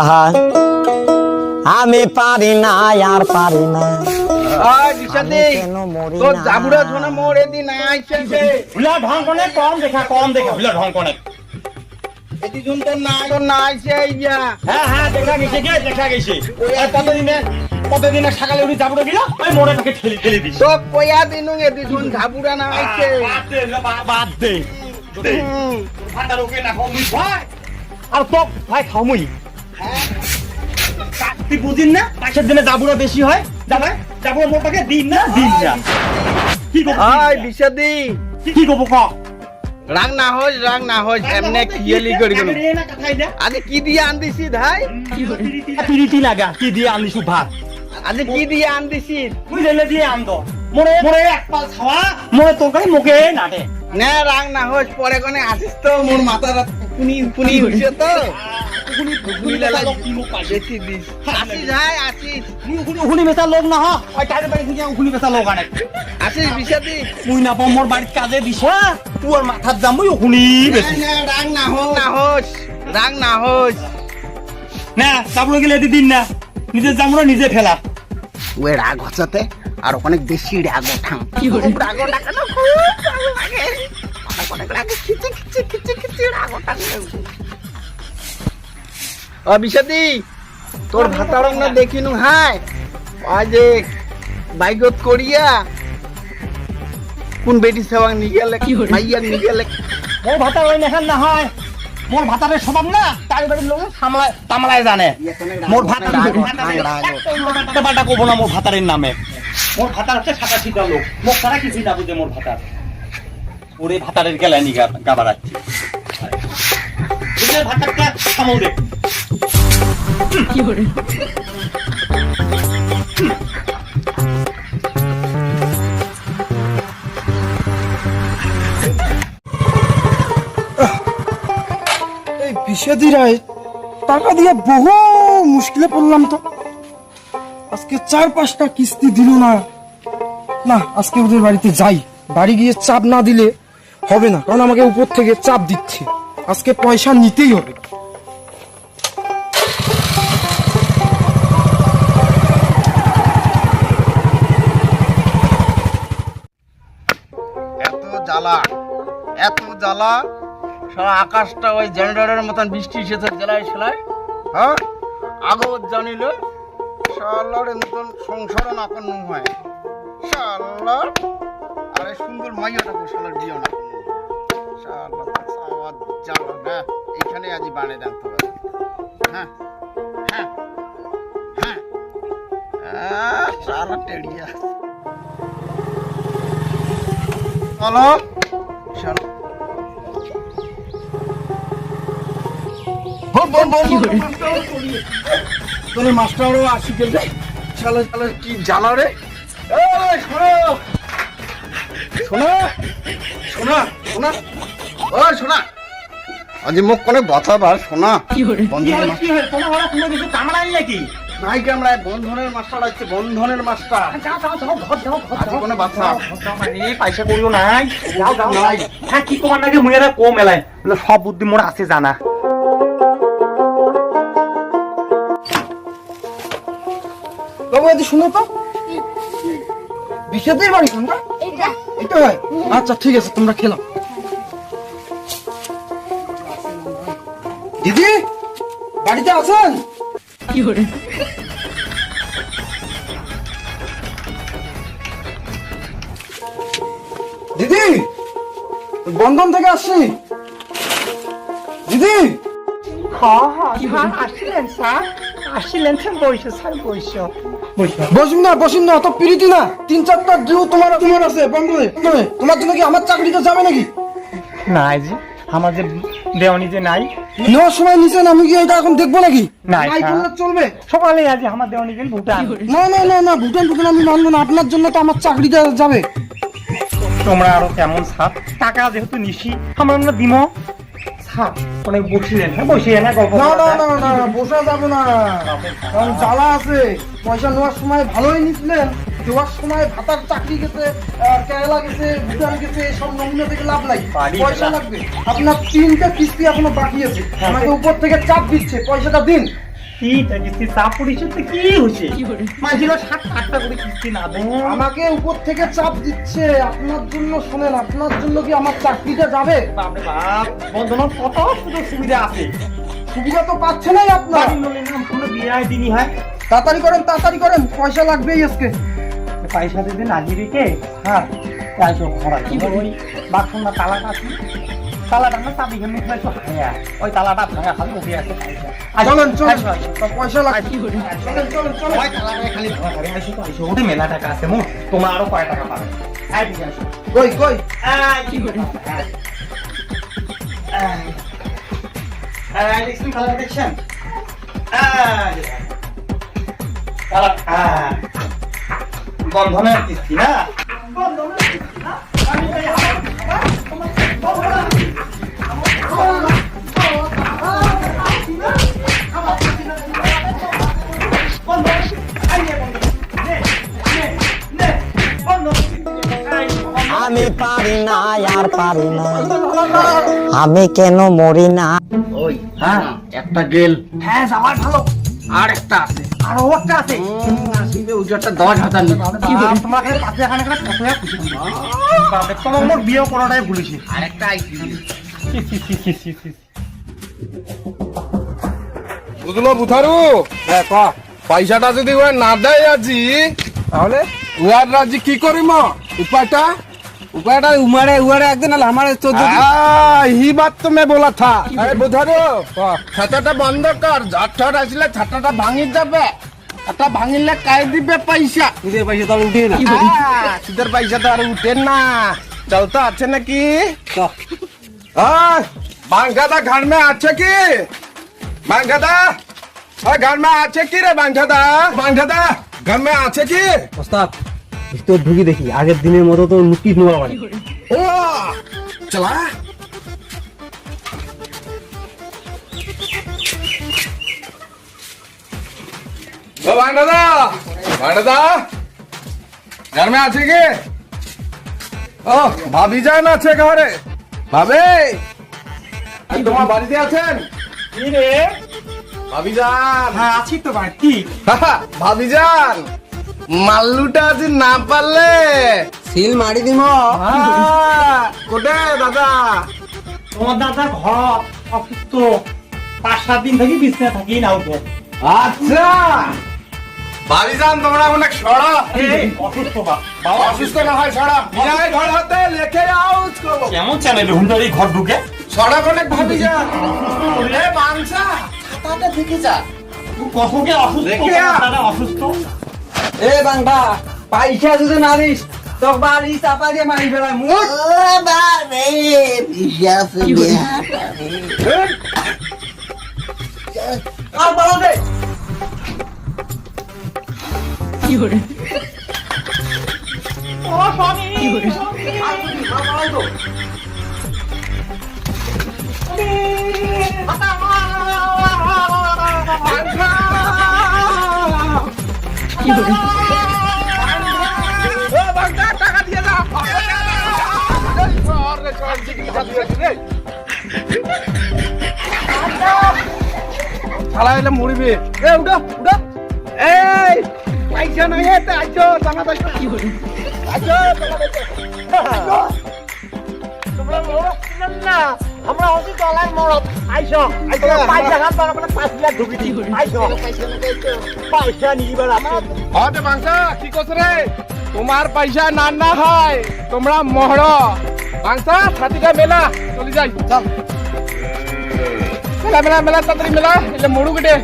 আহা আমি পারি না আর পারি না? জাবুড়া ইয়া। হ্যাঁ হ্যাঁ আর কতদিনে কতদিনে সকালে উঠে যাব গেল? ওই মোড়ে তাকে ঠেলি ঠেলি দিস তো কয়া দিনু জাবুড়া না আইছে। বাদ দে বাদ দে। ভাই আর তো ভাই খাও মুই তুই বুঝিন না? পাশের দিনে জাবুরা বেশি হয়? যাবে জাবুরা মোটাকে দিন না? দিন না। কি করব? আয় বিশাদি কি কি করব ক? রাগ না হইস রাগ না হইস এমনে কিয়েলি করি গেল আজ কি দিয়ে আন দিছি ভাই পিরিতি লাগা। কি দিয়ে আনিছু ভাত? আজ কি দিয়ে আন দিছি তুই রেলে দিয়ে আনতো মোরে মোরে এক পাল খাওয়া মোরে তরকারি মুখে নাটে না রাগ না হইস পরে কোনে আসিস তো মোর মাথার পুনি পুনি হইছে তো। পুনি লালা বেশি দিস। আসিস ভাই আসিস। উহুনি বেচা লোক না হ। ওই টাইরে বাড়ি থেকে উহুনি বেচা লোক আনে। আসিস বিশাদি মুই না মোর কাজে দিছ তোর মাথার দাম মুই উহুনি বেচি। না রাগ না হইস না হইস রাগ না হইস না চাপলো গেলে দিন না। নিজে জামুরা নিজে ফেলা। ওই রাগ হচ্ছে আর অনেক বেশি রাগ ওঠাম খুব রাগ ওঠা না খুব লাগে অনেক লাগে খিচে খিচে খিচে খিচে রাগ ওঠা তোর ভাতারং না। দেখিনু হাই। আজ বাইগত করিয়া কোন বেটি সেবাং নিগেলে মাইয়া নিগেলে মোর ভাতার ওই নেখান না হয়। মোর ভাতারের স্বভাব না তাই বাড়ির লোক সামলায় তামলায় জানে। মোর ভাতার একটা পাল্টা কব না মোর ভাতারের নামে। মোর ভাতার হচ্ছে সাদা সিধা লোক। মোক সারা কিছু না বুঝে মোর ভাতার। ওরে ভাতারের গেলানি গাবারাচ্ছি। ভাতারটা? সামল দে এই বিষাদি রায় টাকা দিয়ে বহু মুশকিলে পড়লাম তো। আজকে চার পাঁচটা কিস্তি দিল না। না, আজকে ওদের বাড়িতে যাই। বাড়ি গিয়ে চাপ না দিলে হবে না, কারণ আমাকে উপর থেকে চাপ দিচ্ছে। আজকে পয়সা নিতেই হবে। এত জ্বালা এত জ্বালা, সারা আকাশটা ওই জেনারেটরের মতন বৃষ্টি এসেছে জেলায় সেলায়। হ্যাঁ? আগত জানিল শালার নতুন সংসার না করনু হয়। শালার? আরে সুন্দর মাইয়াটা গো শালার বিয়ে না করনু শালা আওয়াজ জ্বালা না? এখানে আজ বানে দেন তো হ্যাঁ হ্যাঁ হ্যাঁ। শালা টেড়িয়া। চলো চলো তোর মাস্টারও আসি গেলে। চলো চলো কি জ্বালা রে? শোনো। শোনো শোনা ও শোনা। আজ কোনে নাই কামড়ায় বন্ধনের মাস্টার আছে বন্ধনের মাস্টার কোনে পয়সা করিও নাই। যাও যাও নাই। হ্যাঁ কি তোমার নাকি কম সব বুদ্ধি মোর আছে জানা। বাবু শুনো তো। বিষাদের বাড়ি কোনটা? এটা হয়? আচ্ছা ঠিক আছে তোমরা খেলাম দিদি বাড়িতে আছেন? দিদি বন্ধন থেকে আসছি। দিদি। আসলেন স্যার। আসলেন স্যার বইসো স্যার বইসো বইসো বসুন না বসুন না অত পিরিতি না। তিন চারটা ডিউ তোমার তোমার আছে বন্ধনে। তোমার জন্য কি আমার চাকরিতে যাবে নাকি? নাই যে আমার যে দেওয়ানি যে নাই। নেওয়ার সময় নিছেন আমি কি এটা এখন দেখব নাকি? নাই, হ্যাঁ। চলবে। সকালে আজ আমার দেওয়ানি দিন ভুটান। না না না না ভুটান ভুটান আমি মানবো না আপনার জন্য তো আমার চাকরিটা যাবে। তোমরা আরও কেমন সাপ? টাকা যেহেতু নিশি আমার আমরা দিম। অনেক বসিলেন হ্যাঁ বসিয়ে না গল্প না না না না বসা যাবে না। কারণ জ্বালা আছে পয়সা নেওয়ার সময় ভালোই নিছিলেন দেওয়ার সময় ভাতার চাকরি গেছে কেরালা গেছে ভুটান গেছে সব নমুনা থেকে লাভ নাই। পয়সা লাগবে। আপনার তিনটা কিস্তি এখনও বাকি আছে। আমাকে উপর থেকে চাপ দিচ্ছে পয়সাটা দিন। তিনটা কিস্তি চাপ পড়েছে তো কি হয়েছে? মাঝিরা সাত আটটা করে কিস্তি না দেয়। আমাকে উপর থেকে চাপ দিচ্ছে। আপনার জন্য শোনেন আপনার জন্য কি আমার চাকরিটা যাবে? বাপরে বাপ বন্ধনের কত সুযোগ সুবিধা আছে? সুবিধা তো পাচ্ছে নাই আপনার। বাড়ির লোনের নাম কোনো বিয়ে দিনই হয়? তাড়াতাড়ি করেন তাড়াতাড়ি করেন। পয়সা লাগবেই আজকে। পয়সা দিতে না দিবি কে? হ্যাঁ তাই তো খরা বাথরুমটা তালাটা আছে তালাটা না চাবি কেমনি ফেলে ওই তালাটা ভাঙা খালি বসে আছে চলেন চলেন পয়সা লাগবে চলেন চলেন চলেন ওই তালাটা খালি ভাঙা খালি আইসো তো আইসো ওটা মেলা টাকা আছে মোট তোমার আরও কয় টাকা পাবে আই দিকে আসো কই কই আই কি করে আই দেখছেন হ্যাঁ বন্ধনের কিস্তি না আর পারি না। আমি কেন মরি না? ওই হ্যাঁ একটা গেল। হ্যাঁ যাওয়ার ভালো। আর একটা আছে। আরও একটা আছে। আসবে দশ হাজার নিবে কি বলি তোমাকে পাঁচে এখানে টাকা খুশি তোমার মোট বিয়ে করাটাই ভুলিছি আর একটা আইসি বুঝলো বুথারু? পয়সাটা যদি ওরা না দেয় আজি তাহলে? উয়ার রাজি কি করিম? উপায়টা? ছাতাটা বন্ধ কর ঝড় আসলে ছাতাটা ভাঙি যাবে। ছাতা ভাঙিলে কাই দিবে পয়সা? পয়সা তো উঠে না। পয়সা তো আর উঠে না। চলতো আছে নাকি? বাঙ্গাদা ঘর মে আছে কি? বাঙ্গাদা ঘর মে আছে কি রে বাঙ্গাদা বাঙ্গাদা ঘর মে আছে কি? ওস্তাদ। ভিতর ঢুকি দেখি আগের দিনের মতো তো ও চলা ও আছে কি? ও ভাবি যান আছে ঘরে। ভাবে! তোমার বাড়িতে আছেন? কি রে? ভাবি যান। হ্যাঁ আছি তো বাড়ি ভাবি যান। মাল্লুটা আজ না পারলে। সিল মারি দিম কোটে দাদা। তোমার দাদা ঘর অসুস্থ পাঁচ সাত দিন থেকে বিছনা থাকি না উঠে। আচ্ছা। ভাবি যান তোমরা অনেক সড়া এই, অসুস্থ বাবা। অসুস্থ না হয় সড়া বিজয় ঘর হাতে লেখে আউট করব কেমন চ্যানেল হুন্ডারি ঘর ঢুকে। সড়া অনেক ভাবি যান এ মাংসা অসুস্থ? দেখে আ। তোমার দাদা অসুস্থ? এ বাংবা পয়সা যদি না দিস তো বাড়ি চাপা দিয়ে মারি ফেলাই মুখ আর বলো দে শালা এলে মরিবে এ উঠো উঠো এই পয়সা নাই এটা আইছো জানা পাইছো কি হল আইছো জানা পাইছো তোমরা মরদ না আমরা হচ্ছে ডলার মরদ। আইসো আইসো পয়সা খান তার মানে পাঁচ লাখ ঢুকি দিই। আইসো। পয়সা নিবার আমার হটে বাংসা কি করছ রে? তোমার পয়সা না না হয় তোমরা মহড় বাংসা ছাতিটা মেলা চলে যাই। চল মেলা মেলা মেলা তাড়াতাড়ি মেলা এটা মরু কেটে